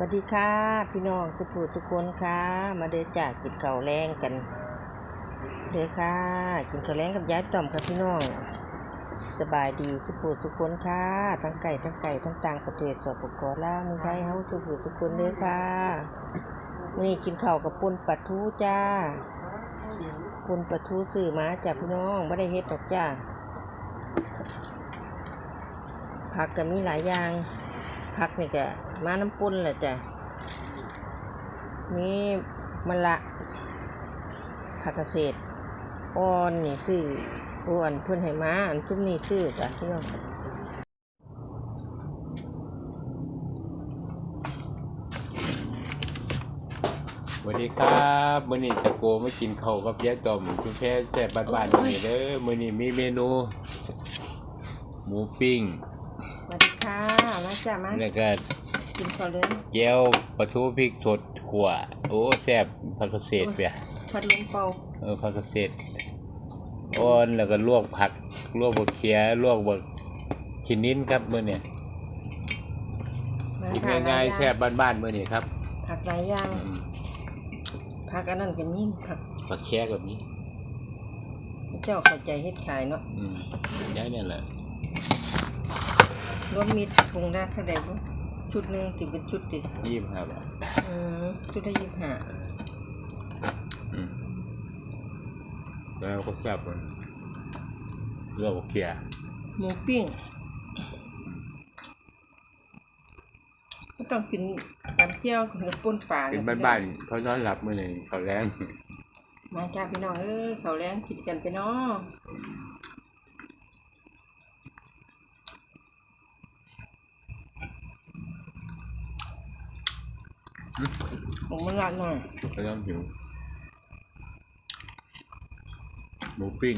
สวัสดีค่ะ พี่น้องสุภูสุคนค่ะ มาเดินจากกินข้าวแรงกันเด้อค่ะ กินข้าวแรงกับยายต่อมค่ะพี่น้อง สบายดีสุภูสุคนค่ะ ทั้งไก่ทั้งไก่ทั้งต่างประเทศสปปลาวเมืองไทยเฮาสุภูสุคนเด้อค่ะวันนี้กินข้าวกับปุ้นปลาทูจ้าปุ้นปลาทูซื้อมาจากพี่น้องไม่ได้เฮ็ดดอกจ้าผักก็มีหลายอย่าง ผักนี่ก็มาน้ำปุ้นแหละจ้ะมีมะละผักเกษตรอ่อนนี่ซื้ออ้วนเพื่อนให้มาอันซุ้มนี่ซื้อจ้ะพี่น้องสวัสดีครับมื้อนี้ตะโกมากินข้าวกับยายต้อมคุณแพ้แซ่บบ้านๆมื้อนี้เด้อมื้อนี้มีเมนู หมูปิ้งสวัสดีค่ะ มาจ้ะมาแล้วก็กินข้าวเลยแจ่วปลาทูพริกสดขั่วโอ้แซ่บผักเกษตรเปียผัดเลี้ยงเปาเออผักเกษตรอ่อนแล้วก็ลวกผักลวกบักเขียลวกบักชินินครับมื้อนี้มากินค่ะง่ายหลๆแซ่บบ้านๆมื้อนี้ครับ ผักหลายอย่างอืมผักอันนั้นก็มีผักผักแค่กับนี้ เจ้าเข้าใจเฮ็ดขายเนาะอืมย้ายนี่แหละ รวมมิตรถุงละเท่าใดบ่ชุดหนึงติเป็นชุดติ25บาทอืมชุดละยี่สิบห้าอืมแล้วก็แซ่บมันลวกบักเขียหมูปิ้งก็ต้องกินกับเจียวกับป่นปลาเป็นบ้านๆเขานอนหลับมื้อนี้เขาแรงมาจ้าพี่น้องเอ้ยเขาวแรงกินกันไปเนาะ ผมมันละหน่อยเขาต้องหิวหมูปิ้ง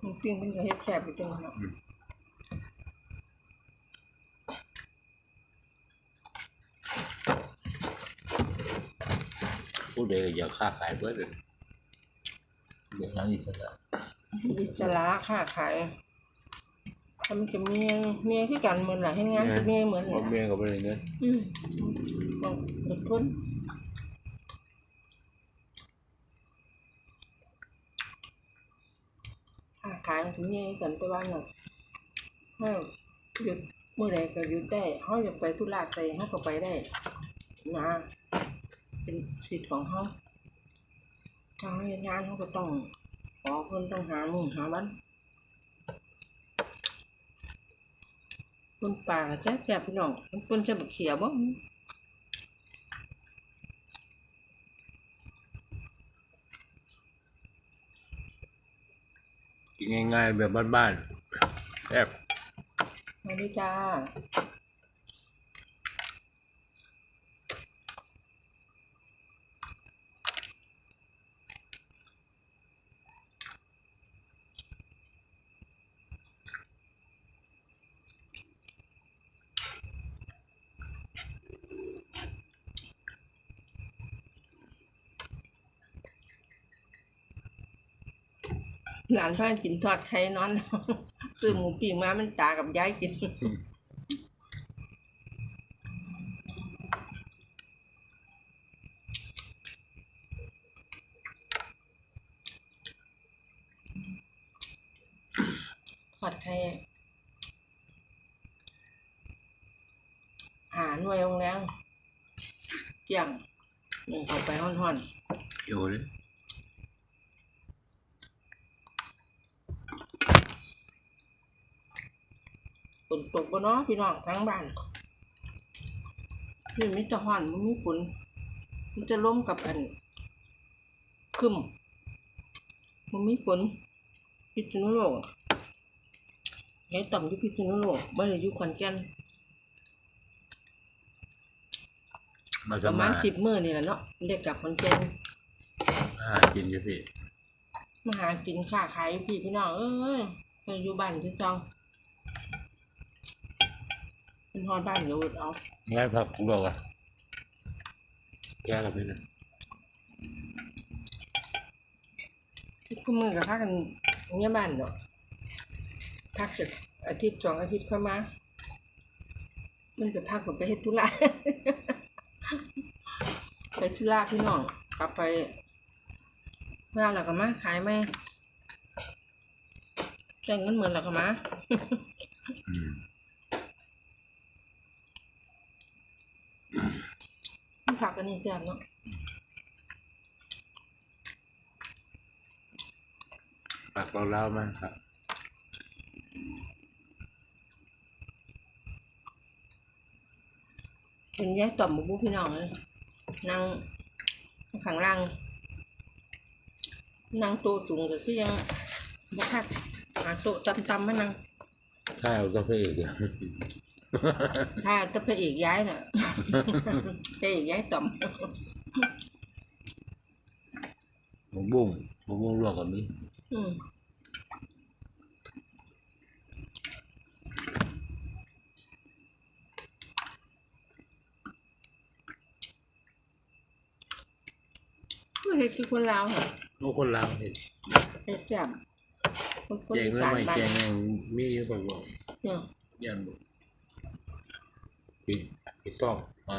หมูปิ้งเป็นก็เฮ็ดแซ่บไปจังเนาะผู้ใดก็อยากค้าขายเบิดเลยเดี๋ยวนั้นอีกแล้วอิสระค้าขาย ทำจะเมียเมียคือกันเหมือนล่ะเฮ็ดงานกับเมียเหมือนพ่อล่ะแม่ก็บ่ได้เงินอืมต้องอดทนค้าขายมันถึงเมียกันแต่ว่าน่ะถ้าหยุดมื้อใดก็หยุดได้เฮาอยากไปธุระใส่เฮาก็ไปได้นะเป็นสิทธิ์ของเฮาถ้าเฮาเฮ็ดงานเฮาก็ต้องขอเพิ่นต้องหามื้อหาวัน คนป่าก็แซ่บๆพี่น้องมันเพิ่นจะบักเขียบ่กินง่ายๆแบบบ้านๆแซ่บมาดีจ้า หลานพ่านกินทอดไข่นอนซื้อหมูปิ้งมามันตากับยายกิน ทอดไข่หาหน่วยองแล้วเกี่ยงหนึ่งเอาไปห่อนๆอยู่เลย ฝนตกบ่เนาะพี่น้องทั้งบ้านนี่มิจะฮ้อนมันมีฝนมันจะล้มกับอันครึมมันมีฝนพิษณุโลกยายต่ำอยู่พิษณุโลกบ่ได้อยู่ขอนแก่นมาปสระมามาณสิบมื้อนี่แหละเนาะได้กลับขอนแก่นหากินอยู่พี่ มาหากินค้าขายอยู่พี่พี่น้องเอ้ยไปอยู่บ้านที่จอง เป็นฮอดบ้านอยู่เอาง่ายผักลวกอะแก้กับพี่นะทุกมือกับพากันเงียบ้านเนาะพักเสร็จอาทิตย์สองอาทิตย์เข้ามา มันจะพักผมไปเฮ็ดธุระไปธุระพี่น้องกลับไปเมื่อเราก็มาขายไหมแจ้งเงินเหมือนเราก็มา อืม ผักกันนี่แซ่บเนาะปักเราเล่ามาครับเป็นแยกต่อมหมูพี่น้องเลยนั่งข้างล่างนั่งโต๊ะสูงก็คือยังบ่คักหาโต๊ะต่ำๆมานั่งใช่เอากาแฟอีกอะ ถ้าจะพระเอกย้ายน่ะพระเอกย้ายต่อมหมูบุ้งหมูบุ้งลวกกับนี้อืมก็เฮ็ดคือคนลาวค่ะโอ้คนลาวเห็นเฮ็ดแซ่บคนคนแกงอีแล้วสานไม่บ้านแกงยังมีอยู่บอกว่าเนี่ยยันบอกพี่พี่ต้องมาบุ้งลวก กินกับเจ้าปลา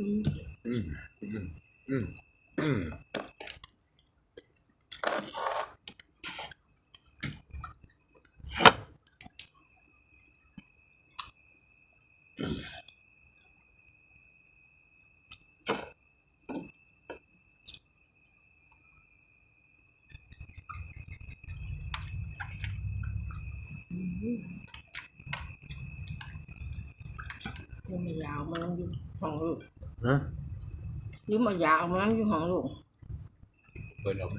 ทูแซ่บคน ละอืมอืมอืมอืมอืมยืมมายาวมานั่งอยู่ห้องลูกฮะ ยืมมายาวมานั่งอยู่ห้องลูก เปิดออกไห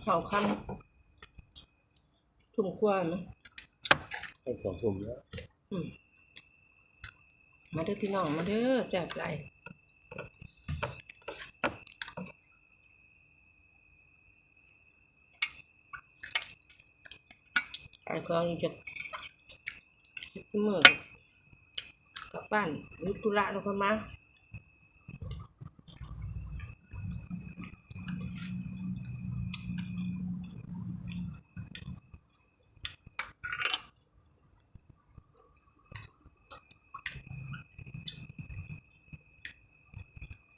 มเขาคำทุ่มกว่าไหมต้องสองทุ่มแล้วอืมมาเด้อพี่น้องมาเด้อแจกไรไอ้กองนี่จะเมื่อกลับบ้านหยุดธุระแล้วก็มา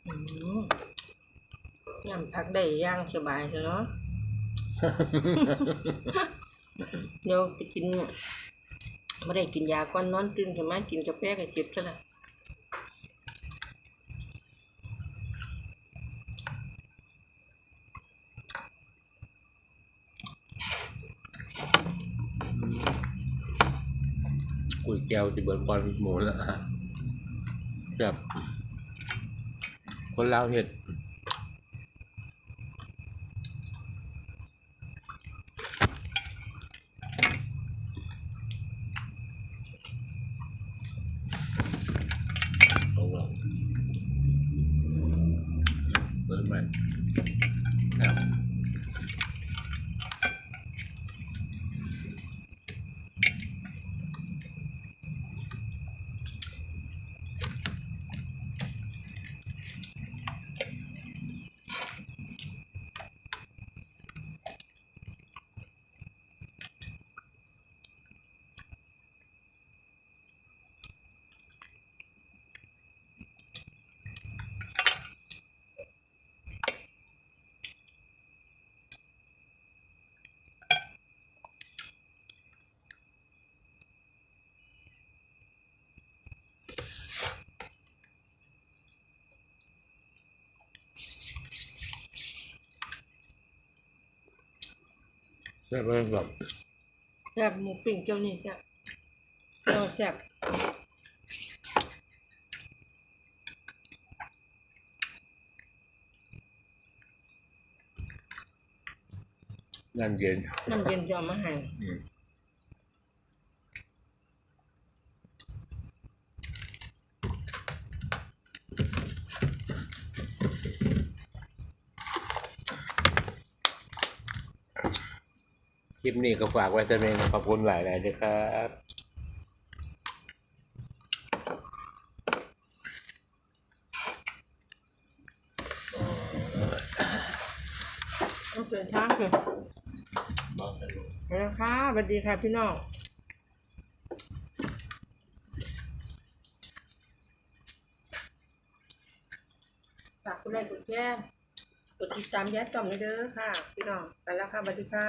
อืมยำพัก ได้ย่างสบายเลยเนาะ เดี๋ยวไปกินไม่ได้กินยาก่อนนอนตื่นขึ้นมากินกาแฟก็เจ็บซะละกุยแก้วจะเบิร์นบอลหมูแล้วฮะแบบคนลาวเห็ดเอาละเปิ ซ่บเลยครับแซ่บหมูปิ้งเจ้านี่แซ่บเจ้าแซ่บน้ำเย็นน้ำเย็นจะเอามาให้ อืม คลิปนี้ก็ฝากไว้จะเป็นขอบคุณหลายๆเลยครับต้องเปลี่ยนทางคือแล้วค่ะสวัสดีค่ะพี่น้องฝากคุณแม่กดแชร์กดติดตามย้ายต่อมเลยเด้อค่ะ พี่น้องไปแล้วค่ะสวัสดีค่ะ